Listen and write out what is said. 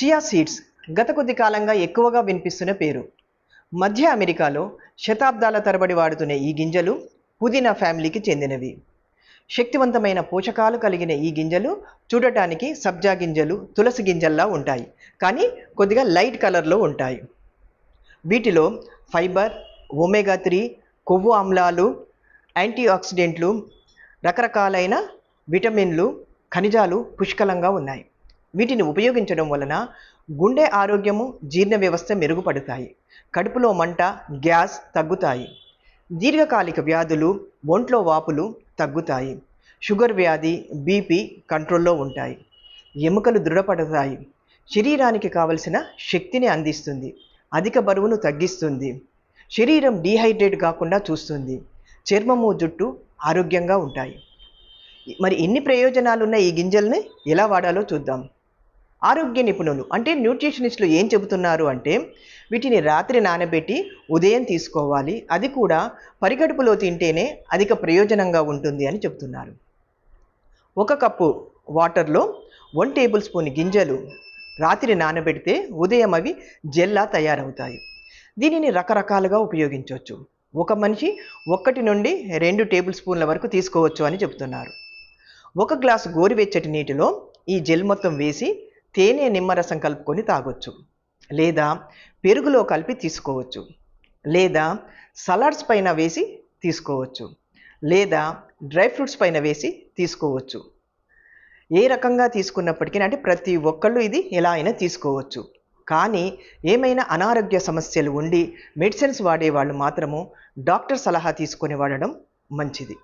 Chia seeds గత కొద్ది కాలంగా ఎక్కువగా వినిపిస్తున్న పేరు. మధ్య అమెరికాలో శతాబ్దాల తరబడి వాడుతున్న ఈ గింజలు పుదీనా ఫ్యామిలీకి చెందినవి. శక్తివంతమైన పోషకాలు కలిగిన ఈ గింజలు చూడటానికి సబ్జా గింజలు తులసి గింజల్లా ఉంటాయి. కానీ కొద్దిగా లైట్ కలర్లో ఉంటాయి. వీటిలో ఫైబర్ ఒమేగా త్రీ కొవ్వు ఆమ్లాలు యాంటీ ఆక్సిడెంట్లు రకరకాలైన విటమిన్లు ఖనిజాలు పుష్కలంగా ఉన్నాయి. వీటిని ఉపయోగించడం వలన గుండె ఆరోగ్యము జీర్ణ వ్యవస్థ మెరుగుపడతాయి. కడుపులో మంట గ్యాస్ తగ్గుతాయి. దీర్ఘకాలిక వ్యాధులు ఒంట్లో వాపులు తగ్గుతాయి. షుగర్ వ్యాధి బీపీ కంట్రోల్లో ఉంటాయి. ఎముకలు దృఢపడతాయి. శరీరానికి కావలసిన శక్తిని అందిస్తుంది. అధిక బరువును తగ్గిస్తుంది. శరీరం డీహైడ్రేట్ కాకుండా చూస్తుంది. చర్మము జుట్టు ఆరోగ్యంగా ఉంటాయి. మరి ఎన్ని ప్రయోజనాలున్న ఈ గింజల్ని? ఎలా వాడాలో చూద్దాం. ఆరోగ్య నిపుణులు అంటే న్యూట్రిషనిస్టులు ఏం చెబుతున్నారు అంటే వీటిని రాత్రి నానబెట్టి ఉదయం తీసుకోవాలి. అది కూడా పరిగడుపులో తింటేనే అధిక ప్రయోజనంగా ఉంటుంది అని చెబుతున్నారు. ఒక కప్పు వాటర్లో వన్ టేబుల్ స్పూన్ గింజలు రాత్రి నానబెడితే ఉదయం అవి జెల్లా తయారవుతాయి. దీనిని రకరకాలుగా ఉపయోగించవచ్చు. ఒక మనిషి ఒకటి నుండి రెండు టేబుల్ స్పూన్ల వరకు తీసుకోవచ్చు అని చెబుతున్నారు. ఒక గ్లాసు గోరువెచ్చటి నీటిలో ఈ జెల్ మొత్తం వేసి తేనె నిమ్మరసం కలుపుకొని తాగొచ్చు. లేదా పెరుగులో కలిపి తీసుకోవచ్చు. లేదా సలాడ్స్ పైన వేసి తీసుకోవచ్చు. లేదా డ్రై ఫ్రూట్స్ పైన వేసి తీసుకోవచ్చు. ఏ రకంగా తీసుకున్నప్పటికీ అంటే ప్రతి ఒక్కళ్ళు ఇది ఎలా అయినా తీసుకోవచ్చు. కానీ ఏమైనా అనారోగ్య సమస్యలు ఉండి మెడిసిన్స్ వాడేవాళ్ళు మాత్రము డాక్టర్ సలహా తీసుకొని వాడడం మంచిది.